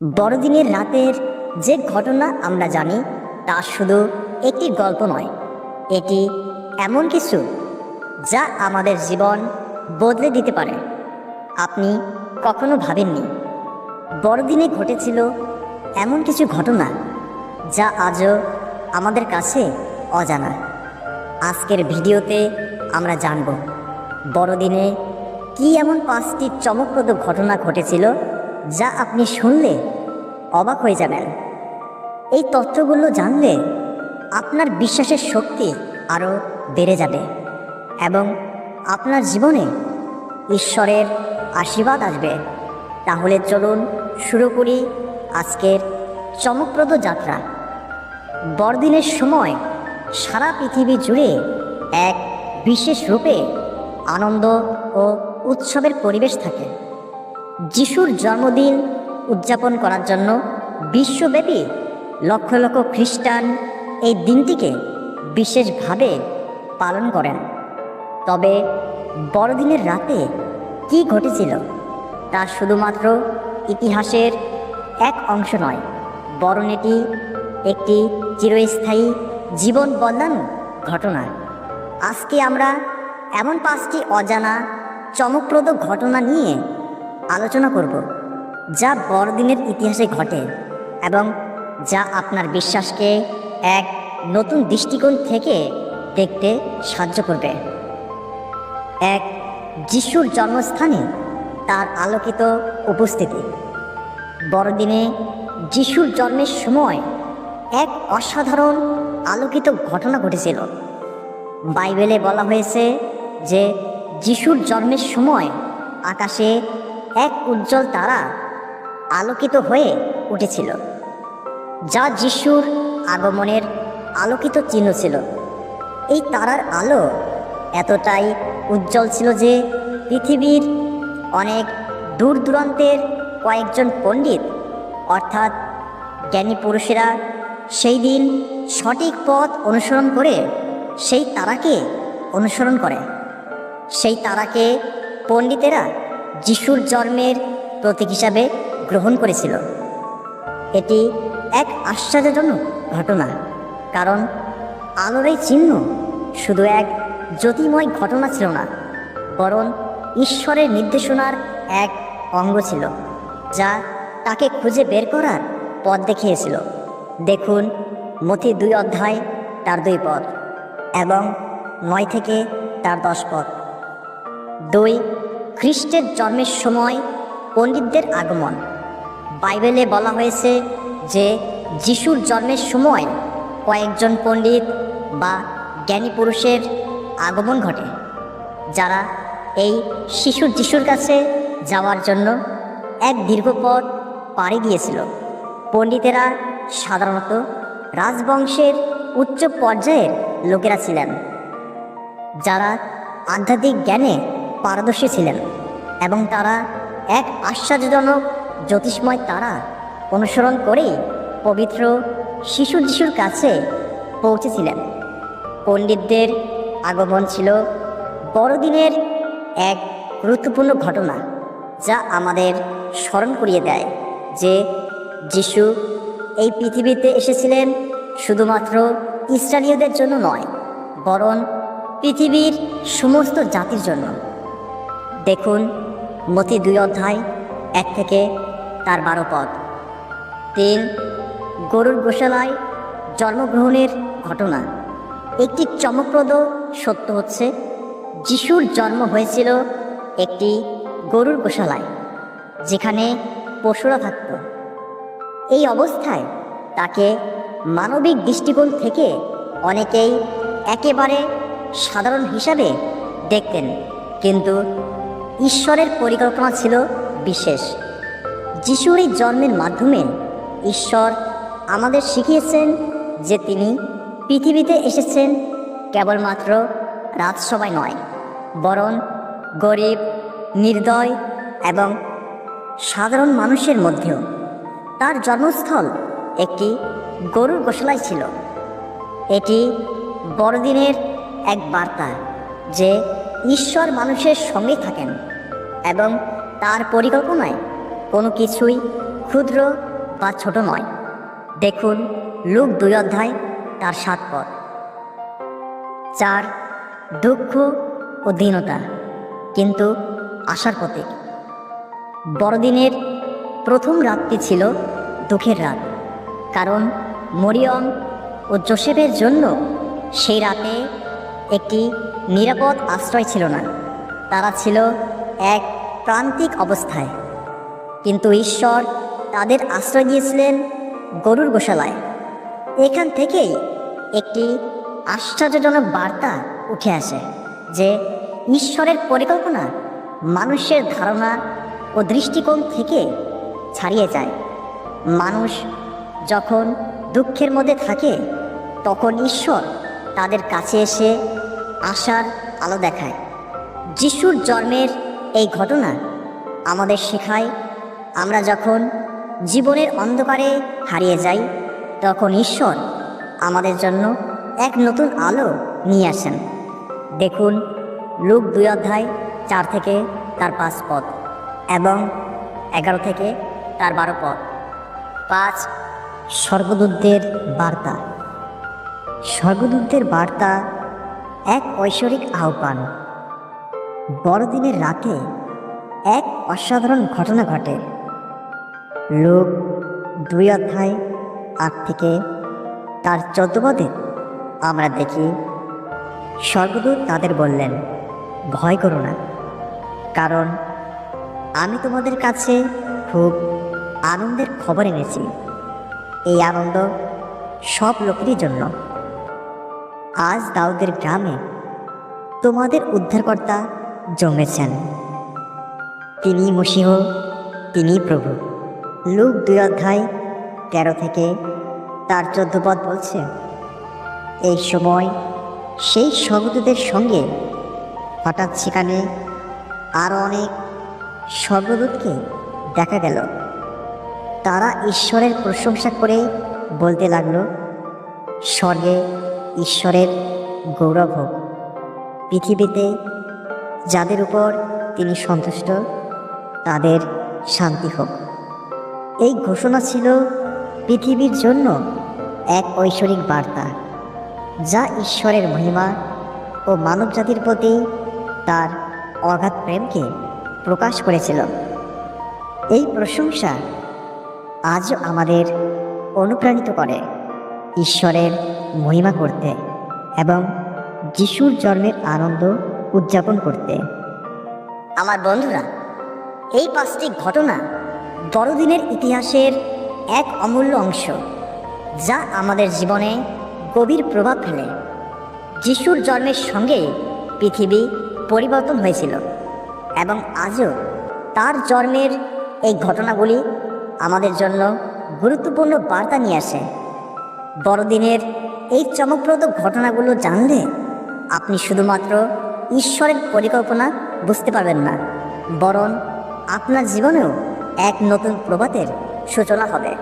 বড়দিনের রাতের যে ঘটনা আমরা জানি, তা শুধু একটি গল্প নয়, এটি এমন কিছু যা আমাদের জীবন বদলে দিতে পারে। আপনি কখনো ভাবেননি, বড়দিনে ঘটেছিল এমন কিছু ঘটনা যা আজও আমাদের কাছে অজানা? আজকের ভিডিওতে আমরা জানব, বড়দিনে কি এমন পাঁচটি চমকপ্রদ ঘটনা ঘটেছিল যা আপনি শুনলে অবাক হয়ে যাবেন। এই তথ্যগুলো জানলে আপনার বিশ্বাসের শক্তি আরও বেড়ে যাবে এবং আপনার জীবনে ঈশ্বরের আশীর্বাদ আসবে। তাহলে চলুন শুরু করি আজকের চমকপ্রদ যাত্রা। বড়দিনের সময় সারা পৃথিবী জুড়ে এক বিশেষ রূপে আনন্দ ও উৎসবের পরিবেশ থাকে। যিশুর জন্মদিন উদযাপন করার জন্য বিশ্বব্যাপী লক্ষ লক্ষ খ্রিস্টান এই দিনটিকে বিশেষভাবে পালন করেন। তবে বড়দিনের রাতে কি ঘটেছিল তা শুধুমাত্র ইতিহাসের এক অংশ নয়, বরং এটি একটি চিরস্থায়ী জীবন বদলানো ঘটনা। আজকে আমরা এমন পাঁচটি অজানা, চমকপ্রদ ঘটনা নিয়ে আলোচনা করব, যা বড়দিনের ইতিহাসে ঘটে এবং যা আপনার বিশ্বাসকে এক নতুন দৃষ্টিকোণ থেকে দেখতে সাহায্য করবে। এক যিশুর জন্মস্থানে তার আলোকিত উপস্থিতি। বড়দিনে যিশুর জন্মের সময় এক অসাধারণ আলোকিত ঘটনা ঘটেছিল। বাইবেলে বলা হয়েছে যে যিশুর জন্মের সময় আকাশে এক উজ্জ্বল তারা আলোকিত হয়ে উঠেছিল, যা যিশুর আগমনের আলোকিত চিহ্ন ছিল। এই তারার আলো এতটাই উজ্জ্বল ছিল যে পৃথিবীর অনেক দূর দূরান্তের কয়েকজন পণ্ডিত, অর্থাৎ জ্ঞানী পুরুষেরা সেই দিন সঠিক পথ অনুসরণ করে সেই তারাকে অনুসরণ করে। সেই তারাকে পণ্ডিতেরা যিশুর জন্মের প্রতীক হিসাবে গ্রহণ করেছিল। এটি এক আশ্চর্যজনক ঘটনা, কারণ আলোর এই চিহ্ন শুধু এক জ্যোতিময় ঘটনা ছিল না, বরং ঈশ্বরের নির্দেশনার এক অঙ্গ ছিল, যা তাকে খুঁজে বের করার পথ দেখিয়েছিল। দেখুন মথি দুই অধ্যায়, তার দুই পদ এবং নয় থেকে তার দশ পদ দুই খ্রিস্টের জন্মের সময় পণ্ডিতদের আগমন। বাইবেলে বলা হয়েছে যে যিশুর জন্মের সময় কয়েকজন পণ্ডিত বা জ্ঞানী পুরুষের আগমন ঘটে, যারা এই শিশু যিশুর কাছে যাওয়ার জন্য এক দীর্ঘ পথ পাড়ি দিয়েছিল। পণ্ডিতেরা সাধারণত রাজবংশের উচ্চ পর্যায়ের লোকেরা ছিলেন, যারা আধ্যাত্মিক জ্ঞানে পারদর্শী ছিলেন এবং তারা এক আশ্চর্যজনক জ্যোতিষময় তারা অনুসরণ করে পবিত্র শিশু যিশুর কাছে পৌঁছেছিলেন। পণ্ডিতদের আগমন ছিল বড়দিনের এক গুরুত্বপূর্ণ ঘটনা যা আমাদের স্মরণ করিয়ে দেয় যে যিশু এই পৃথিবীতে এসেছিলেন শুধুমাত্র ইসরায়েলীয়দের জন্য নয়, বরং পৃথিবীর সমস্ত জাতির জন্য। দেখুন, মতি দুই অধ্যায়, এক থেকে তার বারো পদ। তিন, গরুর গোশালায় জন্মগ্রহণের ঘটনা। একটি চমকপ্রদ সত্য হচ্ছে, যিশুর জন্ম হয়েছিল একটি গরুর গোশালায়, যেখানে পশুরা থাকত। এই অবস্থায় তাকে মানবিক দৃষ্টিকোণ থেকে অনেকেই একেবারে সাধারণ হিসাবে দেখতেন, কিন্তু ঈশ্বরের পরিকল্পনা ছিল বিশেষ। যিশুর এই জন্মের মাধ্যমে ঈশ্বর আমাদের শিখিয়েছেন যে তিনি পৃথিবীতে এসেছেন কেবলমাত্র রাজসভায় নয়, বরং গরিব, নির্দয় এবং সাধারণ মানুষের মধ্যেও। তার জন্মস্থল একটি গরুর গোশালায় ছিল। এটি বড়দিনের এক বার্তা যে ঈশ্বর মানুষের সঙ্গে থাকেন এবং তার পরিকল্পনায় কোনো কিছুই ক্ষুদ্র বা ছোট নয়। দেখুন লুক দুই অধ্যায়, তার সাত পদ চার, দুঃখ ও দীনতা, কিন্তু আশার প্রতীক। বড়দিনের প্রথম রাতটি ছিল দুঃখের রাত, কারণ মরিয়ম ও জোসেফের জন্য সেই রাতে একটি নিরাপদ আশ্রয় ছিল না। তারা ছিল এক প্রান্তিক অবস্থায়। কিন্তু ঈশ্বর তাদের আশ্রয় দিয়েছিলেন গরুর গোশালায়। এখান থেকেই একটি আশ্চর্যজনক বার্তা উঠে আসে যে ঈশ্বরের পরিকল্পনা মানুষের ধারণা ও দৃষ্টিকোণ থেকে ছাড়িয়ে যায়। মানুষ যখন দুঃখের মধ্যে থাকে, তখন ঈশ্বর তাদের কাছে এসে আশার আলো দেখায়। যিশুর জন্মের এই ঘটনা আমাদের শেখায়, আমরা যখন জীবনের অন্ধকারে হারিয়ে যাই, তখন ঈশ্বর আমাদের জন্য এক নতুন আলো নিয়ে আসেন। দেখুন, লুক দুই অধ্যায়, চার থেকে তার পাঁচ পদ এবং এগারো থেকে তার বারো পদ। পাঁচ, স্বর্গদূতদের বার্তা। স্বর্গদূতদের বার্তা এক ঐশ্বরিক আহ্বান। বড়দিনের রাতে এক অসাধারণ ঘটনা ঘটে। লোক দুই অধ্যায় আট থেকে তার চোদ্দ পদে আমরা দেখি। স্বর্গদূত তাদের বললেন, ভয় করো না, কারণ আমি তোমাদের কাছে খুব আনন্দের খবর এনেছি। এই আনন্দ সব লোকেরই জন্য। আজ দাউদের গ্রামে তোমাদের উদ্ধারকর্তা জমেছেন। তিনি মসিহ, তিনি প্রভু। লুক দুই অধ্যায় তেরো থেকে তার চোদ্দ পদ বলছে, এই সময় সেই স্বর্গদূতের সঙ্গে হঠাৎ সেখানে আরও অনেক স্বর্গদূতকে দেখা গেল। তারা ঈশ্বরের প্রশংসা করে বলতে লাগল, স্বর্গে ঈশ্বরের গৌরব হোক। পৃথিবীতে যাদের উপর তিনি সন্তুষ্ট, তাদের শান্তি হোক। এই ঘোষণা ছিল পৃথিবীর জন্য এক ঐশ্বরিক বার্তা, যা ঈশ্বরের মহিমা ও মানবজাতির প্রতি তার অগাধ প্রেমকে প্রকাশ করেছিল। এই প্রশংসা আজও আমাদের অনুপ্রাণিত করে। ঈশ্বরের মহিমা করতে এবং যিশুর জন্মের আনন্দ উদযাপন করতে। আমার বন্ধুরা, এই পাঁচটি ঘটনা বড়দিনের ইতিহাসের এক অমূল্য অংশ, যা আমাদের জীবনে গভীর প্রভাব ফেলে। যিশুর জন্মের সঙ্গে পৃথিবী পরিবর্তন হয়েছিল এবং আজও তার জন্মের এই ঘটনাগুলি আমাদের জন্য গুরুত্বপূর্ণ বার্তা নিয়ে আসে। বড়দিনের এই চমকপ্রদ ঘটনাগুলো জানলে আপনি শুধুমাত্র ঈশ্বরের পরিকল্পনা বুঝতে পারবেন না, বরং আপনার জীবনেও এক নতুন প্রভাতের সূচনা হবে।